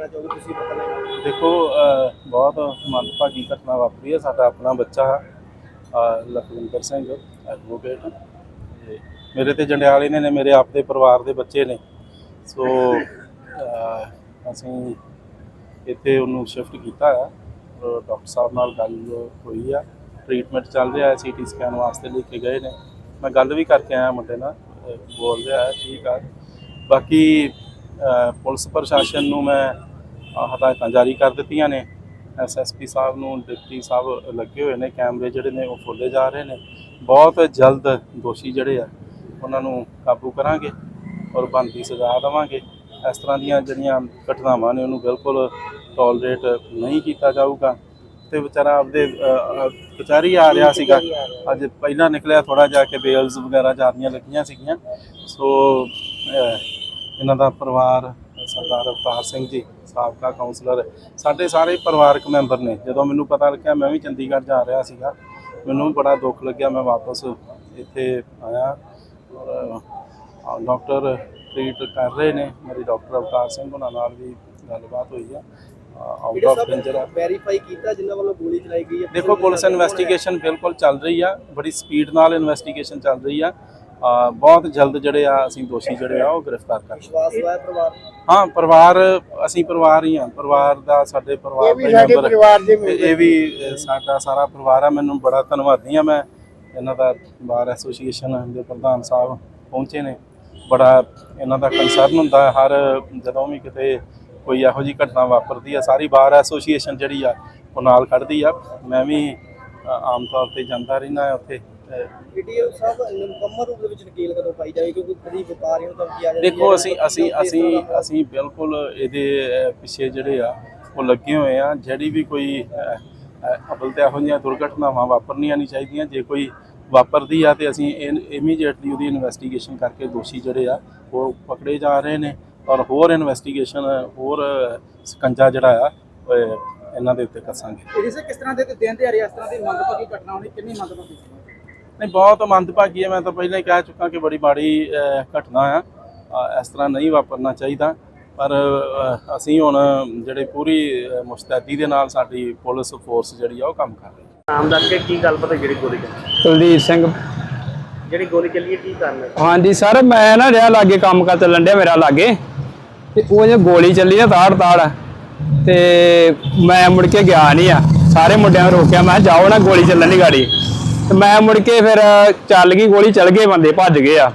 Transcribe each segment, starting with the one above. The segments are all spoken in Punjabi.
ਕਹਿਣਾ ਚਾਹੋਗੇ ਤੁਸੀਂ ਪਤਾ ਲੱਗਾ ਦੇਖੋ ਅਹ, ਬਹੁਤ ਮੰਦਭਾਗੀ ਘਟਨਾ ਵਾਪਰੀ ਹੈ। ਸਾਡਾ ਆਪਣਾ ਬੱਚਾ ਅਹ, ਲਖਵਿੰਦਰ ਸਿੰਘ ਐਡਵੋਕੇਟ ਤੇ ਮੇਰੇ ਤੇ ਜੰਡਿਆਲੇ ਨੇ ਨੇ ਮੇਰੇ ਆਪਦੇ ਪਰਿਵਾਰ ਦੇ ਬੱਚੇ ਨੇ। ਸੋ ਅਹ, ਅਸੀਂ ਇੱਥੇ ਉਹਨੂੰ ਸ਼ਿਫਟ ਕੀਤਾ ਆ। ਔਰ ਡਾਕਟਰ ਸਾਹਿਬ ਨਾਲ ਗੱਲ ਹੋਈ ਆ। ਟ੍ਰੀਟਮੈਂਟ ਚੱਲ ਰਿਹਾ ਹੈ ਸੀਟੀ ਸਕੈਨ ਵਾਸਤੇ ਲੈ ਕੇ ਗਏ ਨੇ। ਮੈਂ ਗੱਲ ਵੀ ਕਰਕੇ ਆਇਆ ਮੁੰਡੇ ਨਾਲ ਅਹ, ਬੋਲ ਰਿਹਾ ਹੈ ਠੀਕ ਆ। ਬਾਕੀ ਅਹ, ਪੁਲਿਸ ਪ੍ਰਸ਼ਾਸਨ ਨੂੰ ਮੈਂ ਹਦਾਇਤਾਂ ਜਾਰੀ ਕਰ ਦਿੱਤੀਆਂ ਨੇ। ਐਸਐਸਪੀ ਸਾਹਿਬ ਨੂੰ ਡਿਪਟੀ ਸਾਹਿਬ ਲੱਗੇ ਹੋਏ ਨੇ ਕੈਮਰੇ ਜਿਹੜੇ ਨੇ ਉਹ ਖੋਲੇ ਜਾ ਰਹੇ ਨੇ। ਬਹੁਤ ਜਲਦ ਦੋਸ਼ੀ ਜਿਹੜੇ ਆ ਉਹਨਾਂ ਨੂੰ ਕਾਬੂ ਕਰਾਂਗੇ ਔਰ ਬਣਦੀ ਸਜ਼ਾ ਦੇਵਾਂਗੇ। ਇਸ ਤਰ੍ਹਾਂ ਦੀਆਂ ਜਿਹੜੀਆਂ ਘਟਨਾਵਾਂ ਨੇ ਉਹਨੂੰ ਬਿਲਕੁਲ ਟੋਲਰੇਟ ਨਹੀਂ ਕੀਤਾ ਜਾਊਗਾ। ਤੇ ਵਿਚਾਰਾ ਆਪਦੇ ਅਹ, ਅਹ, ਆ ਰਿਹਾ ਸੀਗਾ। ਅੱਜ ਪਹਿਲਾਂ ਨਿਕਲਿਆ ਥੋੜਾ ਜਿਹਾ ਕਿ ਬੇਲਸ ਵਗੈਰਾ ਜਾਰੀਆਂ ਲੱਗੀਆਂ ਸੀਗੀਆਂ। ਸੋ ਇਹਨਾਂ ਦਾ ਪਰਿਵਾਰ ਸਰਦਾਰ ਅਵਤਾਰ ਸਿੰਘ ਜੀ ਸਾਬਕਾ ਕਾਉਂਸਲਰ ਸਾਡੇ ਸਾਰੇ ਪਰਿਵਾਰਕ ਮੈਂਬਰ ਨੇ। ਜਦੋਂ ਮੈਨੂੰ ਪਤਾ ਲੱਗਿਆ ਮੈਂ ਵੀ ਚੰਡੀਗੜ੍ਹ ਜਾ ਰਿਹਾ ਸੀਗਾ। ਮੈਨੂੰ ਬੜਾ ਦੁੱਖ ਲੱਗਿਆ ਮੈਂ ਵਾਪਸ ਇੱਥੇ ਆਇਆ। ਔਰ ਡਾਕਟਰ ਟ੍ਰੀਟ ਕਰ ਰਹੇ ਨੇ। ਮੇਰੀ ਡਾਕਟਰ ਅਵਤਾਰ ਸਿੰਘ ਉਹਨਾਂ ਨਾਲ ਵੀ ਗੱਲਬਾਤ ਹੋਈ ਆ। ਆਊਟ ਆਫ ਡੇਂਜਰ ਆ। ਵੈਰੀਫਾਈ ਕੀਤਾ ਜਿਨ੍ਹਾਂ ਵੱਲੋਂ ਗੋਲੀ ਚਲਾਈ ਗਈ ਹੈ? ਦੇਖੋ ਪੁਲਿਸ ਇਨਵੈਸਟੀਗੇਸ਼ਨ ਬਿਲਕੁਲ ਚੱਲ ਰਹੀ ਆ। ਬੜੀ ਸਪੀਡ ਨਾਲ ਇਨਵੈਸਟੀਗੇਸ਼ਨ ਚੱਲ ਰਹੀ ਆ। ਬਹੁਤ ਜਲਦ ਜਿਹੜੇ ਆ ਅਸੀਂ ਦੋਸ਼ੀ ਜਿਹੜੇ ਆ ਉਹ ਗ੍ਰਿਫਤਾਰ ਕਰ ਵਿਸ਼ਵਾਸ ਪਰਿਵਾਰ। ਹਾਂ ਪਰਿਵਾਰ ਅਸੀਂ ਪਰਿਵਾਰ ਹੀ ਆ। ਪਰਿਵਾਰ ਦਾ ਸਾਡੇ ਪਰਿਵਾਰ ਦੇ ਸਾਡੇ ਪਰਿਵਾਰ ਦੇ ਇਹ ਵੀ ਸਾਡਾ ਸਾਰਾ ਪਰਿਵਾਰ ਆ। ਮੈਨੂੰ ਬੜਾ ਧੰਨਵਾਦੀ ਆ। ਮੈਂ ਇਹਨਾਂ ਦਾ ਬਾਰ ਐਸੋਸੀਏਸ਼ਨ ਦੇ ਪ੍ਰਧਾਨ ਸਾਹਿਬ ਪਹੁੰਚੇ ਨੇ। ਬੜਾ ਇਹਨਾਂ ਦਾ ਕੰਸਰਨ ਹੁੰਦਾ ਹਰ ਜਦੋਂ ਵੀ ਕਿਤੇ ਕੋਈ ਇਹੋ ਜਿਹੀ ਘਟਨਾ ਵਾਪਰਦੀ ਆ ਸਾਰੀ ਬਾਰ ਐਸੋਸੀਏਸ਼ਨ ਜਿਹੜੀ ਆ ਉਹ ਨਾਲ ਖੜਦੀ ਆ। ਮੈਂ ਵੀ ਆਮ ਤੌਰ ਤੇ ਜਾਂਦਾ ਰਹਿਣਾ ਉੱਥੇ। ਅ, ਵੀਡੀਓ ਸਾਹਿਬ ਮੁਕੰਮਲ ਰੂਪ ਦੇ ਵਿੱਚ ਨਕੀਲ ਕਦੋਂ ਪਾਈ ਜਾਵੇ? ਕਿਉਂਕਿ ਕਦੀ ਵਪਾਰੀ ਨੂੰ ਧਮਕੀ ਆ ਜਾਂਦੀ ਦੇਖੋ ਅਸੀਂ ਅਸੀਂ ਅਸੀਂ ਅਸੀਂ ਬਿਲਕੁਲ ਇਹਦੇ ਪਿੱਛੇ ਜਿਹੜੇ ਆ ਉਹ ਲੱਗੇ ਹੋਏ ਆ। ਜਿਹੜੀ ਵੀ ਕੋਈ ਅਵਲ ਤੇ ਇਹੋ ਜਿਹੀਆਂ ਦੁਰਘਟਨਾਵਾਂ ਵਾਪਰਨੀਆਂ ਨਹੀਂ ਚਾਹੀਦੀਆਂ। ਜੇ ਕੋਈ ਵਾਪਰਦੀ ਆ ਤੇ ਅਸੀਂ ਇਮੀਡੀਏਟਲੀ ਉਹਦੀ ਇਨਵੈਸਟੀਗੇਸ਼ਨ ਕਰਕੇ ਦੋਸ਼ੀ ਜਿਹੜੇ ਆ ਉਹ ਪਕੜੇ ਜਾ ਰਹੇ ਨੇ। ਔਰ ਹੋਰ ਇਨਵੈਸਟੀਗੇਸ਼ਨ ਹੋਰ ਸਕੰਜਾ ਜਿਹੜਾ ਆ ਇਹਨਾਂ ਦੇ ਉੱਤੇ ਕੱਸਾਂਗੇ। ਇਹ ਕਿਸ ਤਰ੍ਹਾਂ ਦੇ ਤੇ ਦਿਨ ਦਿਹਾੜੇ ਇਸ ਤਰ੍ਹਾਂ ਦੀ ਮੰਦਭਾਗੀ ਘਟਨਾ ਹੋਣੀ ਕਿੰਨੀ ਮੰਦਭਾਗੀ ਨਹੀਂ ਬਹੁਤ ਮੰਦਭਾਗੀ ਹੈ। ਮੈਂ ਤਾਂ ਪਹਿਲਾਂ ਹੀ ਕਹਿ ਚੁੱਕਾ ਕਿ ਬੜੀ ਮਾੜੀ ਘਟਨਾ ਆ। ਇਸ ਤਰ੍ਹਾਂ ਨਹੀਂ ਵਾਪਰਨਾ ਚਾਹੀਦਾ। ਪਰ ਅਸੀਂ ਹੁਣ ਜਿਹੜੇ ਪੂਰੀ ਮੁਸਤੈਦੀ ਦੇ ਨਾਲ ਸਾਡੀ ਪੁਲਿਸ ਫੋਰਸ ਜਿਹੜੀ ਆ ਉਹ ਕੰਮ ਕਰ ਰਹੀ ਹੈ। ਨਾਮ ਦੱਸ ਕੇ ਕੀ ਗੱਲ ਪਤਾ ਜਿਹੜੀ ਗੋਲੀ ਚੱਲੀ? ਕੁਲਦੀਪ ਸਿੰਘ। ਜਿਹੜੀ ਗੋਲੀ ਚੱਲੀ ਹੈ ਕੀ ਕਾਰਨ ਹੈ? ਹਾਂਜੀ ਸਰ ਮੈਂ ਨਾ ਰਿਹਾ ਲਾਗੇ ਕੰਮ ਕਰ ਚੱਲਣ ਡਿਆ ਮੇਰਾ ਲਾਗੇ। ਤੇ ਉਹ ਜੇ ਗੋਲੀ ਚੱਲੀ ਨਾ ਤਾੜ ਤਾੜ ਤੇ ਮੈਂ ਮੁੜ ਕੇ ਗਿਆ ਨਹੀਂ ਆ। ਸਾਰੇ ਮੁੰਡਿਆਂ ਨੂੰ ਰੋਕਿਆ ਮੈਂ ਜਾਓ ਨਾ ਗੋਲੀ ਚੱਲਣ ਦੀ ਗਾੜੀ। ਤੇ ਮੈਂ ਮੁੜ ਕੇ ਫਿਰ ਚੱਲ ਗਈ, ਗੋਲੀ ਚੱਲ ਗਏ ਬੰਦੇ, ਭੱਜ ਗਏ ਆ।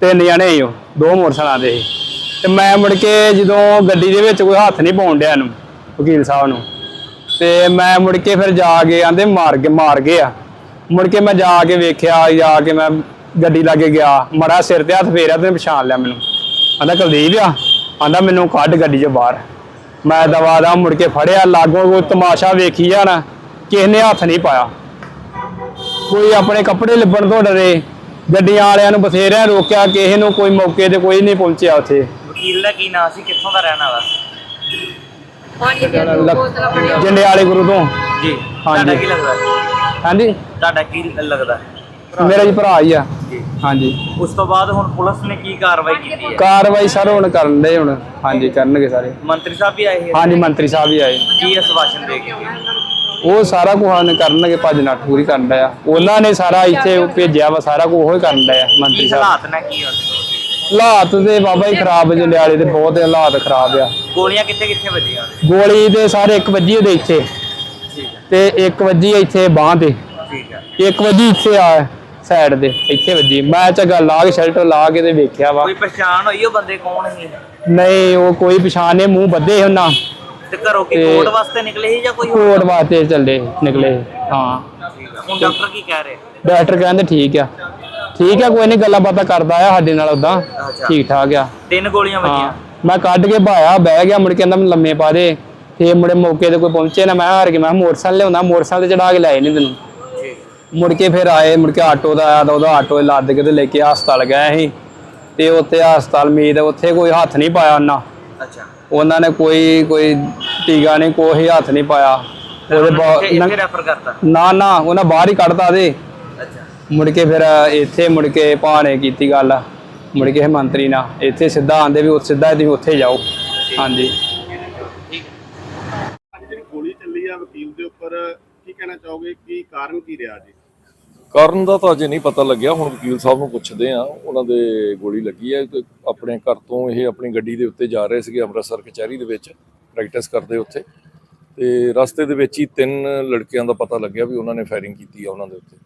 ਤਿੰਨ ਜਣੇ ਸੀ ਦੋ ਮੋਟਰਸਾਈਕਲਾਂ ਦੇ ਸੀ। ਤੇ ਮੈਂ ਮੁੜ ਕੇ ਜਦੋਂ ਗੱਡੀ ਦੇ ਵਿੱਚ ਕੋਈ ਹੱਥ ਨਹੀਂ ਪਾਉਣ ਡਿਆ ਇਹਨੂੰ, ਵਕੀਲ ਸਾਹਿਬ ਨੂੰ। ਤੇ ਮੈਂ ਮੁੜ ਕੇ ਫਿਰ ਜਾ ਕੇ ਆਂਦੇ ਮਾਰ ਕੇ, ਮਾਰ ਗਏ ਆ। ਮੁੜ ਕੇ ਮੈਂ ਜਾ ਕੇ ਵੇਖਿਆ, ਜਾ ਕੇ ਮੈਂ ਗੱਡੀ ਲਾਗੇ ਗਿਆ। ਮੜਾ ਸਿਰ ਤੇ ਹੱਥ ਫੇਰਿਆ ਤੇ ਪਛਾਣ ਲਿਆ ਮੈਨੂੰ। ਆਂਦਾ, ਕੁਲਦੀਪ ਆ। ਆਂਦਾ, ਮੈਨੂੰ ਕੱਢ ਗੱਡੀ ਚ ਬਾਹਰ। ਮੈਂ ਦਵਾ ਦਾ ਮੁੜ ਕੇ ਫੜਿਆ, ਲਾਗੋਂ ਕੋਈ ਤਮਾਸ਼ਾ ਵੇਖੀ ਜਾਣਾ, ਕਿਸੇ ਨੇ ਹੱਥ ਨਹੀਂ ਪਾਇਆ। ਕੋਈ ਆਪਣੇ ਕੱਪੜੇ ਲਿਬਣ ਤੋਂ ਡਰੇ ਗੱਡੀਆਂ ਵਾਲਿਆਂ ਨੂੰ ਬਥੇਰਿਆਂ ਰੋਕਿਆ ਕਿਸੇ ਨੂੰ ਕੋਈ ਮੌਕੇ ਤੇ ਕੋਈ ਨਹੀਂ ਪਹੁੰਚਿਆ ਉੱਥੇ। ਵਕੀਲ ਦਾ ਕੀ ਨਾਂ ਸੀ? ਕਿੱਥੋਂ ਦਾ ਰਹਿਣ ਵਾਲਾ? ਜੰਡਿਆਲੇ ਗੁਰੂ ਤੋਂ। ਜੀ। ਹਾਂਜੀ। ਤੁਹਾਡਾ ਕੀ ਲੱਗਦਾ? ਹਾਂਜੀ। ਤੁਹਾਡਾ ਕੀ ਲੱਗਦਾ? ਮੇਰਾ ਜੀ ਭਰਾ ਹੀ ਆ। ਜੀ। ਹਾਂਜੀ। ਉਸ ਤੋਂ ਬਾਅਦ ਹੁਣ ਪੁਲਿਸ ਨੇ ਕੀ ਕਾਰਵਾਈ ਕੀਤੀ? ਹੈ ਕਾਰਵਾਈ ਸਰ ਹੁਣ ਕਰਨ ਦੇ ਹੁਣ। ਹਾਂਜੀ ਕਰਨਗੇ ਸਾਰੇ। ਮੰਤਰੀ ਸਾਹਿਬ ਵੀ ਆਏ ਹੈ ਹਾਂਜੀ ਮੰਤਰੀ ਸਾਹਿਬ ਵੀ ਆਏ। ਕੀ ਅਸਵਾਸ਼ਨ ਦੇ ਕੇ? ਗਏ? ਉਹ ਸਾਰਾ ਕੁਝ ਹਨ ਕਰਨਗੇ ਭੱਜ ਨੱਠ ਪੂਰੀ ਕਰਨ ਦਾ ਆ। ਉਹਨਾਂ ਨੇ ਸਾਰਾ ਇੱਥੇ ਭੇਜਿਆ ਵਾ ਸਾਰਾ ਕੁਝ ਉਹ ਹੀ ਕਰਨ ਦਾ ਆ ਮੰਤਰੀ ਸਾਹਿਬ। ਹਾਲਾਤ ਨੇ ਕੀ ਹੋਣ ਹਾਲਾਤ ਦੇ ਬਾਬਾ ਹੀ ਖਰਾਬ ਜੰਡਿਆਲੇ ਦੇ ਬਹੁਤ ਹਾਲਾਤ ਖਰਾਬ ਆ। ਗੋਲੀਆਂ ਕਿੱਥੇ ਕਿੱਥੇ ਵੱਜੀਆਂ? ਗੋਲੀ ਦੇ ਸਾਰੇ ਇੱਕ ਵੱਜੀ ਉਹਦੇ ਇੱਥੇ। ਤੇ ਇੱਕ ਵੱਜੀ ਇੱਥੇ ਬਾਹ ਤੇ। ਠੀਕ ਹੈ ਇੱਕ ਵੱਜੀ ਇੱਥੇ ਆ ਸਾਈਡ ਦੇ ਇੱਥੇ ਵੱਜੀ। ਮੈਂ ਝੱਗਾ ਲਾ ਕੇ ਸ਼ੈਲਟਰ ਲਾ ਕੇ ਤੇ ਵੇਖਿਆ ਵਾ। ਕੋਈ ਪਛਾਣ ਹੋਈ ਉਹ ਬੰਦੇ ਕੌਣ ਸੀ? ਨਹੀਂ ਉਹ ਕੋਈ ਪਛਾਣ ਨਹੀਂ ਮੂੰਹ ਬੱਧੇ ਉਹਨਾਂ। ਤੇ ਘਰੋਂ ਕੀ ਤੇ- ਕੋਰਟ ਵਾਸਤੇ ਨਿਕਲੇ ਸੀ ਜਾਂ ਕੋਈ ਹੋਰ? ਕੋਟ ਵਾਸਤੇ ਚੱਲੇ ਨਿਕਲੇ ਹਾਂ ਠੀਕ ਹੈ। ਹੁਣ ਡਾਕਟਰ ਕੀ ਕਹਿ ਰਹੇ? ਡਾਕਟਰ ਕਹਿੰਦੇ ਠੀਕ ਆ। ਠੀਕ ਆ ਕੋਈ ਨਹੀਂ ਗੱਲਾਂ ਬਾਤਾਂ ਕਰਦਾ ਆ ਸਾਡੇ ਨਾਲ ਉਦਾਂ ਅੱਛਾ। ਠੀਕ ਠਾਕ ਆ। ਤਿੰਨ ਗੋਲੀਆਂ ਹਾਂ। ਵੱਜੀਆਂ। ਮੈਂ ਕੱਢ ਕੇ ਭਾਇਆ ਬਹਿ ਗਿਆ ਮੁੜ ਕੇ ਕਹਿੰਦਾ ਮੈਨੂੰ ਲੰਮੇ ਪਾ ਦੇ। ਫੇਰ ਮੁੜੇ ਮੌਕੇ ਤੇ ਕੋਈ ਪਹੁੰਚੇ ਨਾ ਮੈਂ ਹਾਰ ਕੇ ਮੈਂ ਕਿਹਾ ਮੋਟਰਸਾਈਕਲ ਲਿਆਉਂਦਾ ਮੋਟਰਸਾਈਕਲ ਤੇ ਚੜਾ ਕੇ ਲਾਏ ਨਹੀਂ ਤੈਨੂੰ। ਮੁੜ ਕੇ ਫਿਰ ਆਏ ਮੁੜ ਕੇ ਆਟੋ ਦਾ ਆਇਆ ਤਾਂ ਉਹਦਾ ਆਟੋ ਲੱਦ ਕੇ ਤੇ ਲੈ ਕੇ ਹਸਪਤਾਲ ਗਏ ਸੀ। ਤੇ ਉੱਥੇ ਹਸਪਤਾਲ ਮੀਦ ਉੱਥੇ ਕੋਈ ਹੱਥ ਨਹੀਂ ਪਾਇਆ ਉਹਨਾਂ। ਅੱਛਾ। ਉਹਨਾਂ ਨੇ ਕੋਈ ਕੋਈ ਟੀਕਾ ਨਹੀਂ ਕੋਈ ਹੱਥ ਨਹੀਂ ਪਾਇਆ। ਉਹਦੇ ਨਾ ਨਾ ਉਹਨਾਂ ਬਾਹਰ ਹੀ ਕੱਢਤਾ ਦੇ ਅੱਛਾ। ਮੁੜ ਕੇ ਫਿਰ ਇੱਥੇ ਮੁੜ ਕੇ ਭਾਣੇ ਕੀਤੀ ਗੱਲ। ਮੁੜ ਕੇ ਮੰਤਰੀ ਨਾ ਇੱਥੇ ਸਿੱਧਾ ਆਂਦੇ ਵੀ ਉਹ ਸਿੱਧਾ ਤੁਸੀਂ ਉੱਥੇ ਜਾਓ। ਹਾਂਜੀ। ਅੱਜ ਜਿਹੜੀ ਗੋਲੀ ਚੱਲੀ ਆ ਵਕੀਲ ਦੇ ਉੱਪਰ ਕੀ ਕਹਿਣਾ ਚਾਹੋਗੇ? ਕੀ ਕਾਰਨ ਕੀ ਰਿਹਾ ਜੀ? ਕਾਰਨ ਦਾ ਤਾਂ ਅਜੇ ਨਹੀਂ ਪਤਾ ਲੱਗਿਆ ਹੁਣ ਵਕੀਲ ਸਾਹਿਬ ਨੂੰ ਪੁੱਛਦੇ ਆ ਉਹਨਾਂ ਦੇ ਗੋਲੀ ਲੱਗੀ ਹੈ ਆਪਣੇ ਘਰ ਤੋਂ ਇਹ ਆਪਣੀ ਗੱਡੀ ਦੇ ਉੱਤੇ ਜਾ ਰਹੇ ਸੀਗੇ ਅੰਮ੍ਰਿਤਸਰ ਕਚਹਿਰੀ ਦੇ ਵਿੱਚ ਪ੍ਰੈਕਟਿਸ ਕਰਦੇ ਉੱਥੇ। ਤੇ ਰਸਤੇ ਦੇ ਵਿੱਚ ਹੀ ਤਿੰਨ ਲੜਕਿਆਂ ਦਾ ਪਤਾ ਲੱਗਿਆ ਵੀ ਉਹਨਾਂ ਨੇ ਫਾਇਰਿੰਗ ਕੀਤੀ ਆ ਉਹਨਾਂ ਦੇ ਉੱਤੇ।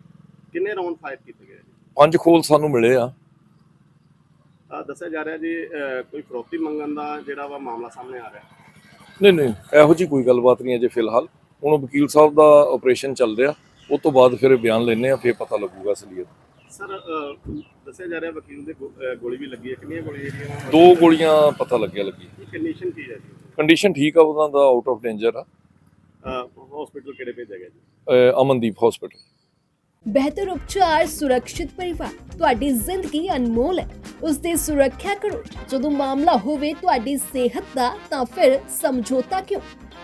ਕਿੰਨੇ ਰਾਉਂਡ ਫਾਇਰ ਕੀਤੇ ਗਏ? ਜੀ ਪੰਜ ਖੋਲ ਸਾਨੂੰ ਮਿਲੇ ਆ। ਦੱਸਿਆ ਜਾ ਰਿਹਾ ਜੀ ਕੋਈ ਫਰੋਤੀ ਮੰਗਣ ਦਾ ਜਿਹੜਾ ਵਾ ਮਾਮਲਾ ਸਾਹਮਣੇ ਆ ਰਿਹਾ। ਨਹੀਂ ਨਹੀਂ ਇਹੋ ਜੀ ਕੋਈ ਗੱਲਬਾਤ ਨਹੀਂ ਅਜੇ ਫਿਲਹਾਲ। ਹੁਣ ਵਕੀਲ ਸਾਹਿਬ ਦਾ ਆਪਰੇਸ਼ਨ ਚੱਲ ਰਿਹਾ। ਉਹ ਤੋਂ ਬਾਅਦ ਫਿਰ ਬਿਆਨ ਲੈਣੇ ਆ ਫਿਰ ਪਤਾ ਲੱਗੂਗਾ ਅਸਲੀਅਤ। ਸਰ ਦੱਸਿਆ ਜਾ ਰਿਹਾ ਵਕੀਲ ਦੇ ਗੋਲੀ ਵੀ ਲੱਗੀ ਹੈ। ਕਿੰਨੀਆਂ ਗੋਲੀਆਂ ਜਿਹੜੀਆਂ ਦੋ ਗੋਲੀਆਂ ਪਤਾ ਲੱਗਿਆ ਲੱਗੀ ਕੰਡੀਸ਼ਨ ਕੀ ਹੈ ਜੀ? ਕੰਡੀਸ਼ਨ ਠੀਕ ਆ ਉਹਨਾਂ ਦਾ ਆਊਟ ਆਫ ਡੇਂਜਰ ਆ। ਹਸਪੀਟਲ ਕਿਹੜੇ ਭੇਜਿਆ ਗਿਆ ਜੀ? ਅਮਨਦੀਪ ਹਸਪੀਟਲ ਬਿਹਤਰ ਉਪਚਾਰ ਸੁਰੱਖਿਅਤ ਪਰਿਵਾਰ ਤੁਹਾਡੀ ਜ਼ਿੰਦਗੀ ਅਨਮੋਲ ਹੈ। ਉਸ ਦੀ ਸੁਰੱਖਿਆ ਕਰੋ। ਜਦੋਂ ਮਾਮਲਾ ਹੋਵੇ ਤੁਹਾਡੀ ਸਿਹਤ ਦਾ ਤਾਂ ਫਿਰ ਸਮਝੌਤਾ ਕਿਉਂ?